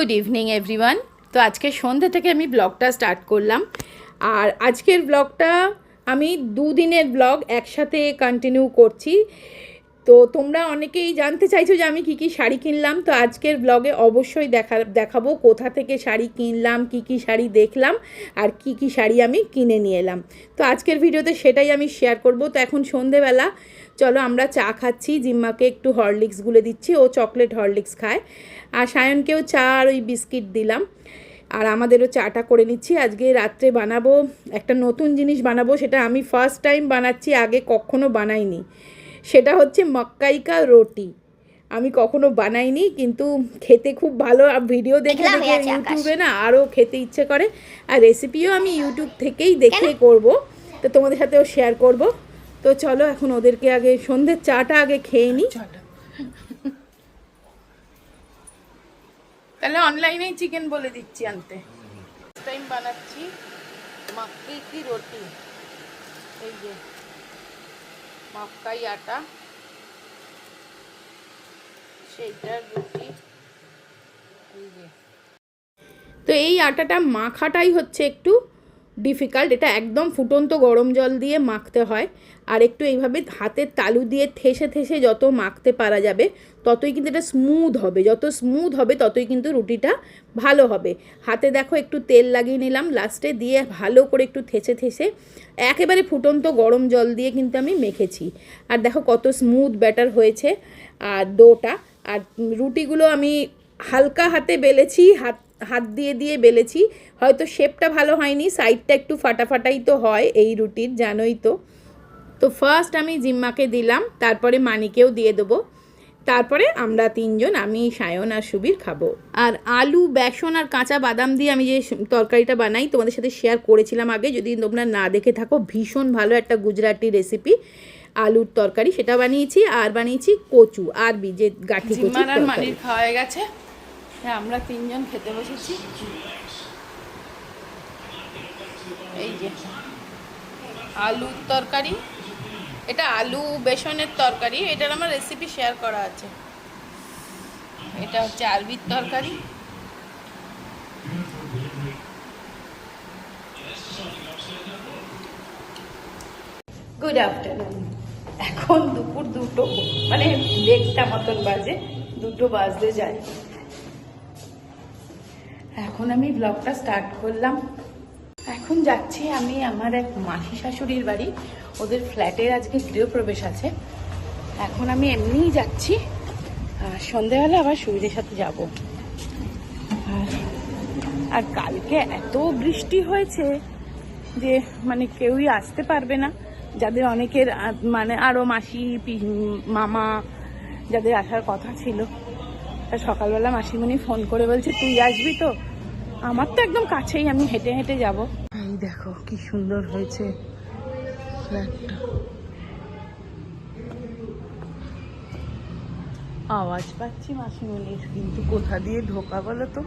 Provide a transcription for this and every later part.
Good evening everyone তো আজকে সন্ধ্যে থেকে আমি ব্লগটা স্টার্ট করলাম। আর আজকের ব্লগটা আমি দুদিনের ব্লগ একসাথে কন্টিনিউ করছি। তো তোমরা অনেকেই জানতে চাইছো যে আমি কি কি শাড়ি কিনলাম, তো আজকের ব্লগে অবশ্যই দেখা, দেখাবো কোথা থেকে শাড়ি কিনলাম, কি কি শাড়ি দেখলাম, আর কি কি শাড়ি আমি কিনে নিয়ে এলাম। তো আজকের ভিডিওতে সেটাই আমি শেয়ার করব। তো এখন সন্ধেবেলা, চলো আমরা চা খাচ্ছি, জিম্মাকে একটু হরলিক্স গুলে দিচ্ছি, ও চকলেট হরলিক্স খায়। আর সায়নকেও চা আর ওই বিস্কিট দিলাম। আর আমাদেরও চাটা করে নিচ্ছি। আজকে রাত্রে বানাবো, একটা নতুন জিনিস বানাবো, সেটা আমি ফার্স্ট টাইম বানাচ্ছি, আগে কখনো বানাইনি। সেটা হচ্ছে মক্কাইকা রুটি। আমি কখনো বানাইনি কিন্তু খেতে খুব ভালো। আর ভিডিও দেখে দেখে। ইউটিউবে না আরও খেতে ইচ্ছে করে। আর রেসিপিও আমি ইউটিউব থেকেই দেখে করব। তো তোমাদের সাথেও শেয়ার করব। তো চলো এখন ওদেরকে আগে সন্ধ্যের চাটা আগে খেয়ে নিই তাহলে অনলাইনেই চিকেন বলে দিচ্ছি আনতে। টাইম বানাচ্ছি। মাক্কি কি রুটি। এই যে। মাক্কাই আটা সেইটার রুটি। তো এই আটাটা মাখাটাই হচ্ছে একটু ডিফিকাল্ট এটা একদম ফুটন্ত গরম জল দিয়ে মাখতে হয়। আর একটু এইভাবে হাতের তালু দিয়ে ঠেসে ঠেসে যত মাখতে পারা যাবে, ততই কিন্তু এটা স্মুথ হবে। যত স্মুথ হবে, ততই কিন্তু রুটিটা ভালো হবে। হাতে দেখো একটু তেল লাগিয়ে নিলাম লাস্টে দিয়ে ভালো করে একটু ঠেসে ঠেসে একেবারে ফুটন্ত গরম জল দিয়ে কিন্তু আমি মেখেছি। আর দেখো কত স্মুথ ব্যাটার হয়েছে, আর ডোটা। আর রুটিগুলো আমি হালকা হাতে বেলেছি, হাত হাত দিয়ে দিয়ে বেলেছি। হয়তো শেপটা ভালো হয়নি সাইডটা একটু ফাটাফাটাই তো হয় এই রুটির, জানোই তো। তো ফার্স্ট আমি জিম্মাকে দিলাম তারপরে মানিকেও দিয়ে দেবো। তারপরে আমরা তিনজন আমি সায়ন আর সুবীর খাব। আর আলু বেসন আর কাঁচা বাদাম দিয়ে আমি যে তরকারিটা বানাই তোমাদের সাথে শেয়ার করেছিলাম আগে যদি তোমরা না দেখে থাকো ভীষণ ভালো একটা গুজরাটি রেসিপি আলুর তরকারি সেটা বানিয়েছি আর বানিয়েছি কচু আরবি যে গাঠি কচু আর মানির খাওয়া হয়ে গেছে। হ্যাঁ আমরা তিনজন খেতে বসেছি। এই যে আলুর তরকারি এটা আলু বেসনের তরকারি, এটার আমার রেসিপি শেয়ার করা আছে। এটা হচ্ছে আরবির তরকারি। গুড আফটারনুন এখন দুপুর দুটো মানে দেড়টা মতন বাজে, দুটো বাজতে যায় এখন আমি ব্লগটা স্টার্ট করলাম। এখন যাচ্ছি আমি আমার এক মাসি শাশুড়ির বাড়ি। ওদের ফ্ল্যাটের আজকে গৃহপ্রবেশ আছে। এখন আমি এমনিই যাচ্ছি। সন্ধেবেলা আবার সুবিধের সাথে যাব। আর আর কালকে এত বৃষ্টি হয়েছে যে মানে কেউই আসতে পারবে না। যাদের অনেকের মানে আরও মাসি মামা যাদের আসার কথা ছিল। তা সকালবেলা মাসিমণি ফোন করে বলছে, তুই আসবি তো? আমার তো একদম কাছেই, আমি হেঁটে হেঁটে যাব। এই দেখো কি সুন্দর হয়েছে। আওয়াজ পাচ্ছি মাসিমণির কিন্তু কোথা দিয়ে ঢোকা বলো তো?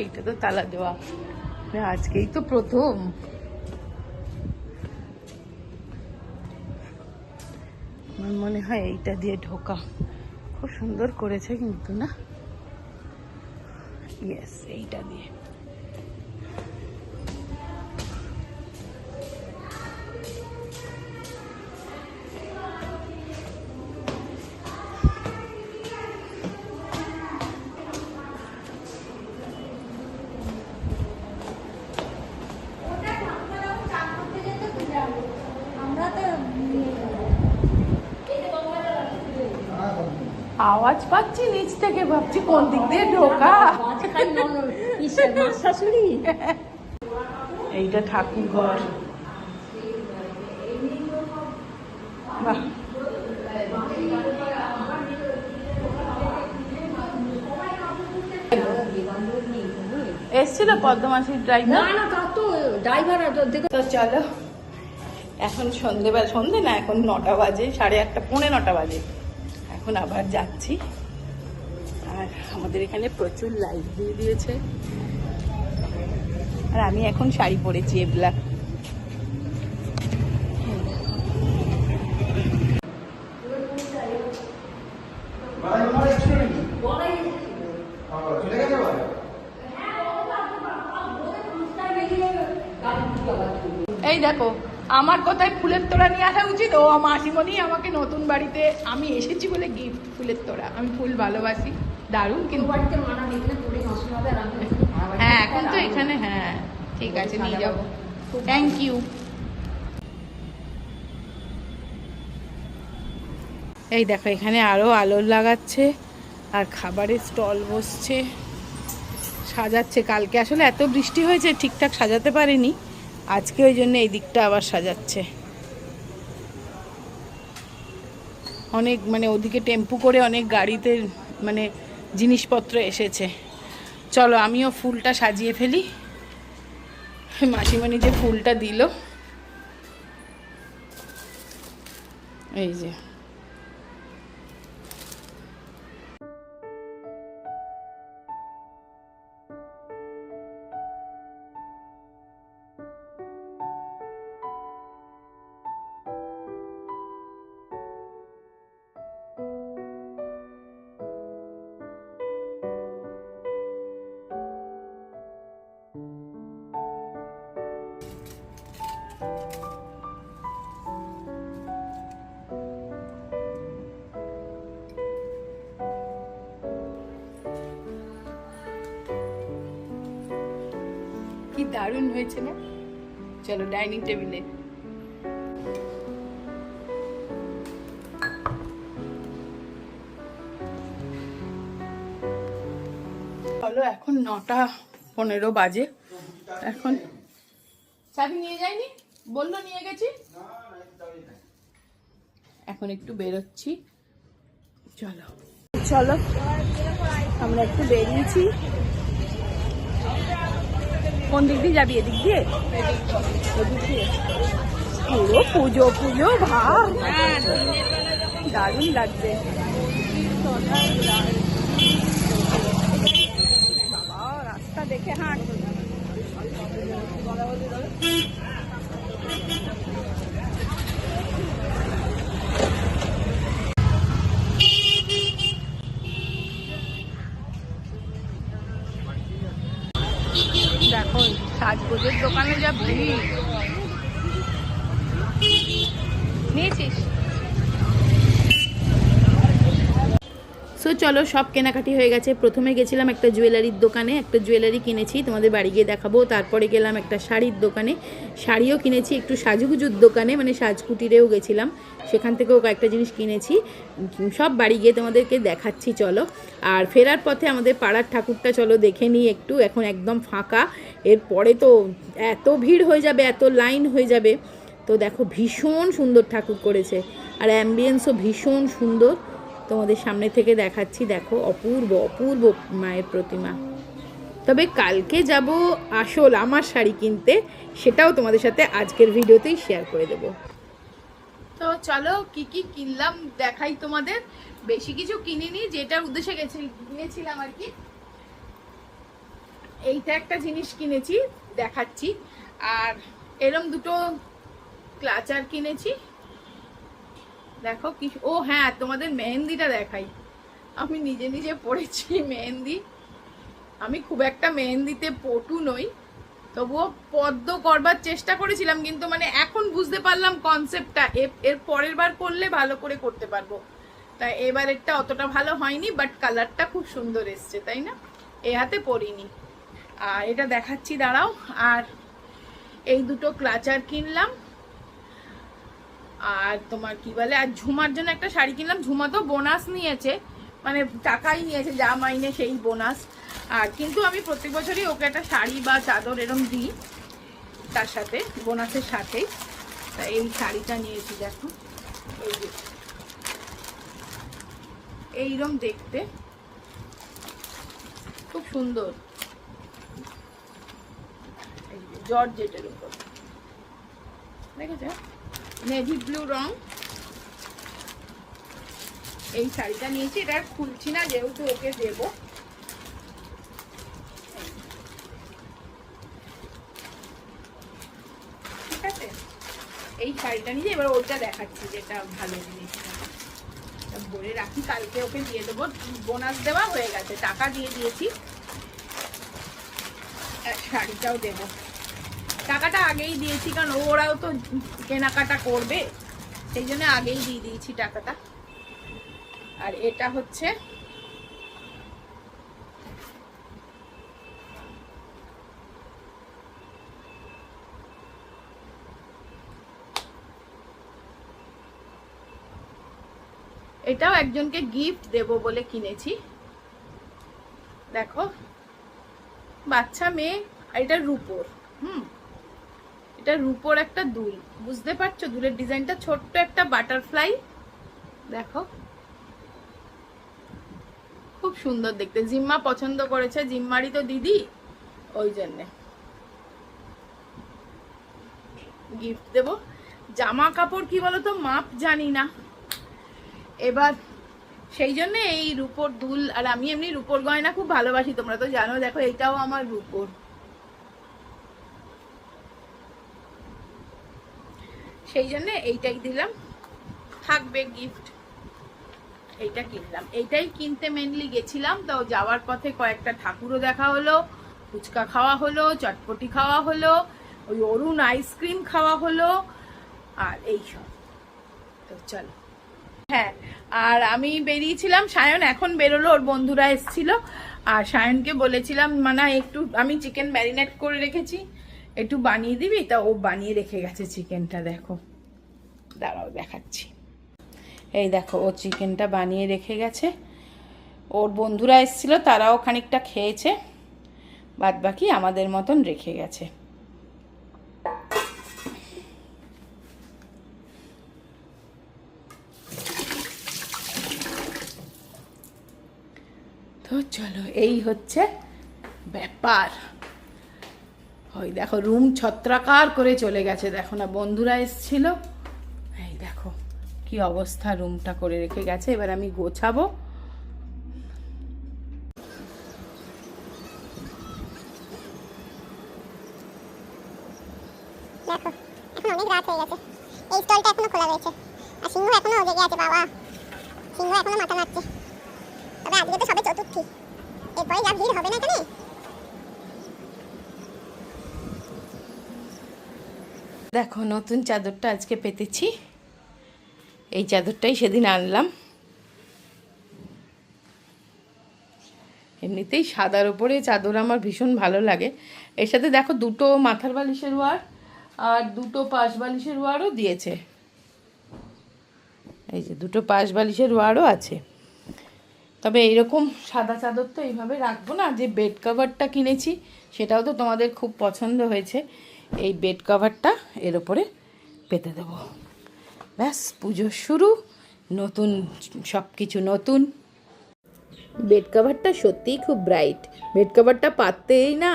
এইটা তো তালা দেওয়া। আজকেই তো প্রথম। আমার মনে হয় এইটা দিয়ে ঢোকা। খুব সুন্দর করেছে কিন্তু না? ইয়েস এইটা দিয়ে। আওয়াজ পাচ্ছি নিচ থেকে ভাবছি কোন দিক দিয়ে ঢোকা। শাশুড়ি এইটা ঠাকুর ঘর। বাহ। এসছিল পদ্মমাসির ড্রাইভার না না তা তো ড্রাইভার দেখো তো চলো। এখন সন্ধেবেলা সন্ধে না এখন নটা বাজে সাড়ে আটটা পৌনে নটা বাজে। এখন আবার যাচ্ছি। আর আমাদের এখানে প্রচুর লাইট দিয়ে দিয়েছে। আর আমি এখন শাড়ি পরেছি এ এই দেখো আমার কোথায় ফুলের তোড়া নিয়ে ও মাসিমণি আমাকে নতুন বাড়িতে আমি এসেছি বলে গিফট ফুলের তোড়া। আমি ফুল ভালোবাসি দারুণ কিন্তু। হ্যাঁ এখন তো এখানে হ্যাঁ ঠিক আছে নিয়ে যাব। থ্যাংক ইউ এই দেখো এখানে আরও আলো লাগাচ্ছে আর খাবারের স্টল বসছে। সাজাচ্ছে কালকে। আসলে এত বৃষ্টি হয়েছে ঠিকঠাক সাজাতে পারেনি। আজকে ওই জন্য এই দিকটা আবার সাজাচ্ছে। অনেক মানে ওদিকে টেম্পু করে অনেক গাড়িতে মানে জিনিসপত্র এসেছে। চলো, আমিও ফুলটা সাজিয়ে ফেলি। মাসিমণি যে ফুলটা দিল। এই যে। দারুণ হয়েছে না? চলো ডাইনিং টেবিলে। চলো, এখন নটা পনেরো বাজে। এখন চাবি নিয়ে যায়নি? বলল নিয়ে গেছি? এখন একটু বেরোচ্ছি। চলো। চলো, আমরা একটু বেরিয়েছি। কোন দিক দিয়ে যাবি? এদিক দিয়ে? এদিক দিয়ে। পুরো পুজো পুজো ভাব দারুণ লাগবে বাবা, রাস্তা দেখে হাঁট দেখো সাজগোজের দোকানে যা ভিড় নিয়েছিস? সো চলো, সব কেনাকাটি হয়ে গেছে। প্রথমে গেছিলাম একটা জুয়েলারির দোকানে, একটা জুয়েলারি কিনেছি, তোমাদের বাড়ি গিয়ে দেখাবো। তারপরে গেলাম একটা শাড়ির দোকানে। শাড়িও কিনেছি, একটু সাজুগুজুর দোকানে মানে সাজকুটিরেও গেছিলাম। সেখান থেকেও কয়েকটা জিনিস কিনেছি। সব বাড়ি গিয়ে তোমাদেরকে দেখাচ্ছি, চলো। আর ফেরার পথে আমাদের পাড়ার ঠাকুরটা, চলো দেখে নিই একটু। এখন একদম ফাঁকা। এরপরে তো এত ভিড় হয়ে যাবে, এত লাইন হয়ে যাবে। তো দেখো, ভীষণ সুন্দর ঠাকুর করেছে। আর অ্যাম্বিয়েন্সও ভীষণ সুন্দর। তোমাদের সামনে থেকে দেখাচ্ছি, দেখো, অপূর্ব অপূর্ব মায়ের প্রতিমা। তবে কালকে যাব আসল আমার শাড়ি কিনতে, সেটাও তোমাদের সাথে আজকের ভিডিওতেই শেয়ার করে দেব। তো চলো, কি কি কিনলাম দেখাই তোমাদের। বেশি কিছু কিনিনি যেটার উদ্দেশ্যে গেছি গিয়েছিলাম আর কি। এইটা একটা জিনিস কিনেছি, দেখাচ্ছি। আর এরম দুটো ক্লাচার কিনেছি। দেখো কি ও হ্যাঁ তোমাদের মেহেন্দিটা দেখাই। আমি নিজে নিজে পড়েছি মেহেন্দি। আমি খুব একটা মেহেন্দিতে পটু নই, তবুও পদ্ম করবার চেষ্টা করেছিলাম, কিন্তু মানে এখন বুঝতে পারলাম কনসেপ্টটা এর পরের বার করলে ভালো করে করতে পারব। তাই এবারেরটা অতটা ভালো হয়নি বাট কালারটা খুব সুন্দর এসছে, তাই না? এ হাতে পরিনি। আর এটা দেখাচ্ছি, দাঁড়াও। আর এই দুটো ক্লাচার কিনলাম। আর তোমার কি বলে, আর ঝুমার জন্য একটা শাড়ি কিনলাম, ঝুমা তো বোনাস নিয়েছে মানে টাকাই নিয়েছে, যা মাইনে সেই বোনাস। আর কিন্তু আমি প্রত্যেক বছরই ওকে একটা শাড়ি বা চাদর এরম দিই, তার সাথে, বোনাসের সাথেই। তা এই শাড়িটা নিয়েছি, দেখো। এই যে। এইরম দেখতে। খুব সুন্দর। জর্জেটের উপর। দেখেছ? নেভি ব্লু রং। এই শাড়িটা নিয়েছি, এটা খুলছি না, যেহেতু ওকে দেবো। ঠিক আছে? এই শাড়িটা নিয়ে এবার ওটা দেখাচ্ছি, যেটা ভালো জিনিসটা এটা বলে রাখি, কালকে ওকে দিয়ে দেবো। বোনাস দেওয়া হয়ে গেছে, টাকা দিয়ে দিয়েছি। শাড়িটাও দেবো। টাকাটা আগেই দিয়েছি, কারণ ওরাও তো কেনাকাটা করবে, সেই জন্য আগেই দিয়ে দিয়েছি টাকাটা। আর এটা হচ্ছে এটাও একজনকে গিফট দেব বলে কিনেছি। দেখো, বাচ্চা মেয়ে এটা রুপোর, হুম। এটা রুপোর একটা দুল। বুঝতে পারছ? দুলের ডিজাইনটা ছোট্ট একটা বাটারফ্লাই। দেখো। খুব সুন্দর দেখতে। জিম্মা পছন্দ করেছে। জিম্মারই তো দিদি। ওই জন্যে। গিফট দেব। জামা কাপড় কি বলতো? মাপ জানি না। এবার সেই জন্য এই রূপোর দুল, আর আমি এমনি রূপোর গয়না খুব ভালোবাসি, তোমরা তো জানো। দেখো এইটাও আমার রূপোর। সেই জন্য এইটাই দিলাম। থাকবে গিফট এইটা কিনলাম। এইটাই কিনতে মেনলি গেছিলাম, তো যাওয়ার পথে কয়েকটা ঠাকুরও দেখা হলো, ফুচকা খাওয়া হলো, চটপটি খাওয়া হলো, ওই অরুণ আইসক্রিম খাওয়া হলো, আর এইসব তো চলো। হ্যাঁ আর আমি বেরিয়েছিলাম, সায়ন এখন বেরোলো, ওর বন্ধুরা এসেছিল, আর সায়নকে বলেছিলাম মানে একটু, আমি চিকেন ম্যারিনেট করে রেখেছি, একটু বানিয়ে দিবি? তা ও বানিয়ে রেখে গেছে চিকেনটা দেখো। দাঁড়াও, দেখাচ্ছি। এই দেখো, ও চিকেনটা বানিয়ে রেখে গেছে। ওর বন্ধুরা এসেছিল, তারাও খানিকটা খেয়েছে। বাদ বাকি আমাদের মতন রেখে গেছে। তো চলো, এই হচ্ছে ব্যাপার। ওই দেখো, রুম ছত্রাকার করে চলে গেছে। দেখো না, বন্ধুরা এসছিল। কি অবস্থা রুমটা করে রেখে গেছে? এবার আমি গোছাবো। দেখো এখন অনেক রাত হয়ে গেছে। এই স্টলটা এখনও খোলা রয়েছে। আর সিংহ এখনও জেগে আছে বাবা। সিংহ এখনও মাথা নাড়ছে। তবে আজকে তো সবে চতুর্থী। এরপরে যা ভিড় হবে না এখানে দেখো নতুন চাদরটা আজকে পেতেছি। এই চাদরটাই সেদিন আনলাম। এমনিতেই সাদার ওপরে চাদর আমার ভীষণ ভালো লাগে। এর সাথে দেখো দুটো মাথার বালিশের ওয়ার আর দুটো পাশ বালিশের ওয়ারও দিয়েছে। এই যে দুটো পাশ বালিশের ওয়ারও আছে। তবে এইরকম সাদা চাদর তো এইভাবে রাখব না, যে বেড কভারটা কিনেছি সেটাও তো তোমাদের খুব পছন্দ হয়েছে। এই বেড কভারটা এর ওপরে পেতে দেবো। ব্যাস, পুজো শুরু, নতুন সব কিছু নতুন। বেড কভারটা সত্যিই খুব ব্রাইট বেড কভারটা পাততেই না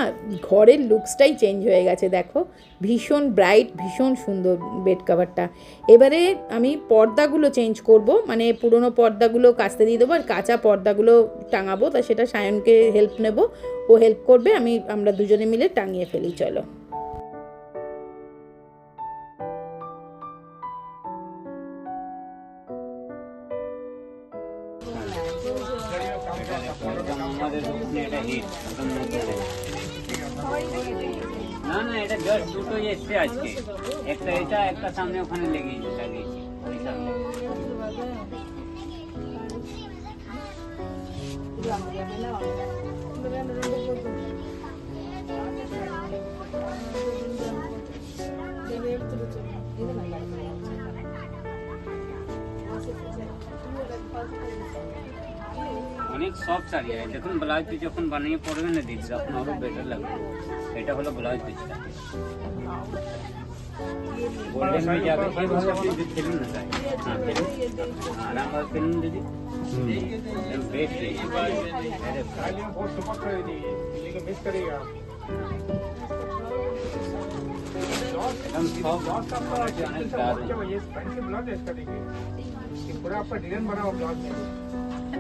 ঘরের লুকসটাই চেঞ্জ হয়ে গেছে, দেখো। ভীষণ ব্রাইট ভীষণ সুন্দর বেড কভারটা এবারে আমি পর্দাগুলো চেঞ্জ করব মানে পুরনো পর্দাগুলো কাচতে দিয়ে দেবো আর কাঁচা পর্দাগুলো টাঙাবো, তা সেটা সায়নকে হেল্প নেব। ও হেল্প করবে, আমি, আমরা দুজনে মিলে টাঙিয়ে ফেলি, চলো। না না এটা জাস্ট দুটোই এসছে আজকে একটা এটা একটা সামনে ওখানে লেগেছে লাগিয়েছি ওই সামনে অনেক সফট শাড়ি আছে দেখুন ব্লাউজ পিস যখন বানিয়ে পড়বেন না দিদি তখন আরো বেটার লাগবে এটা হলো ব্লাউজ পিসটা গোল্ডেন में जाकर के भाव अपनी जो फिल्म ना जाए हाँ फिल्म आराम और फिल्म दीदी एकदम बेस्ट है ये। अरे गाड़ी में बहुत सुपक कर दी लेकिन मिस करेगा एकदम सॉफ्ट ब्लाउज का आपका और जाने दार है। ये फैंसी ब्लाउज है इसका देखिए ये पूरा आपका डिजाइन बना हुआ ब्लाउज में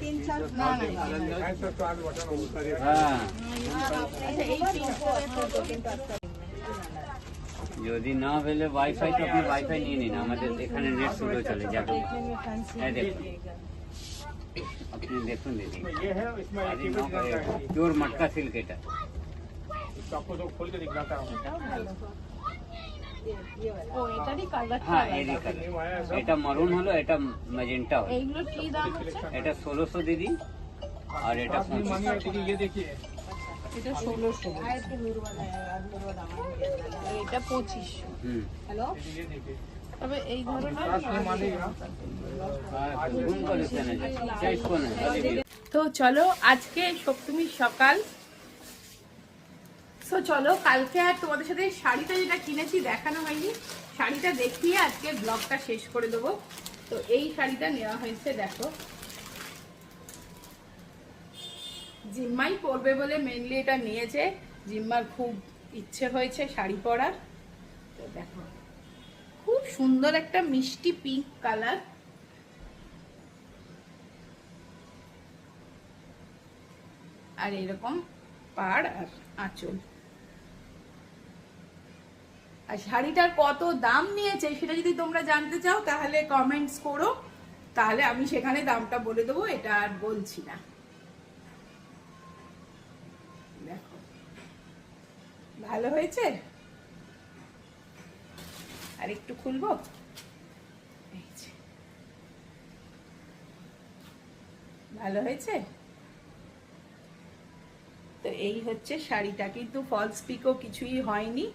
तीन साल ऐसा तो आज बटन उसका रेट হ্যাঁ अच्छा যদি না হলে ওয়াইফাই তো আপনি ওয়াইফাই নিয়ে নিন আমাদের এখানে নেট শুরু চলে যাবে হ্যাঁ দেখুন আপনি দেখুন দিদি ये है इसमें एक ही डिजाइन का है পিওর মটকা সিল্ক এটা इसको आपको तो खोल के दिखलाता हूँ হ্যাঁ, এটা মরুন হলো এটা ম্যাজেন্টা হলো। এটা ষোলোশো দিদি আর এটা হুম। হ্যাঁ, তো চলো আজকে সপ্তমীর সকাল। তো চলো, কালকে আর তোমাদের সাথে শাড়িটা যেটা কিনেছি, দেখানো হয়নি। শাড়িটা দেখিয়ে আজকে ব্লগটা শেষ করে দেবো। তো এই শাড়িটা নেওয়া হয়েছে, দেখো। জিম্মাই পরবে বলে মেনলি এটা নিয়েছে। জিম্মার খুব ইচ্ছে হয়েছে শাড়ি পরার। তো দেখো, খুব সুন্দর একটা মিষ্টি পিঙ্ক কালার আর এরকম পাড় আর আঁচল। আর শাড়িটার কত দাম নিয়েছে সেটা যদি তোমরা জানতে চাও, তাহলে কমেন্টস করো। তাহলে আমি সেখানে দামটা বলে দেবো, এটা আর বলছি না। ভালো হয়েছে? আর একটু খুলবো? ভালো হয়েছে? তো এই হচ্ছে শাড়িটা, কিন্তু ফলস পিকও কিছুই হয়নি।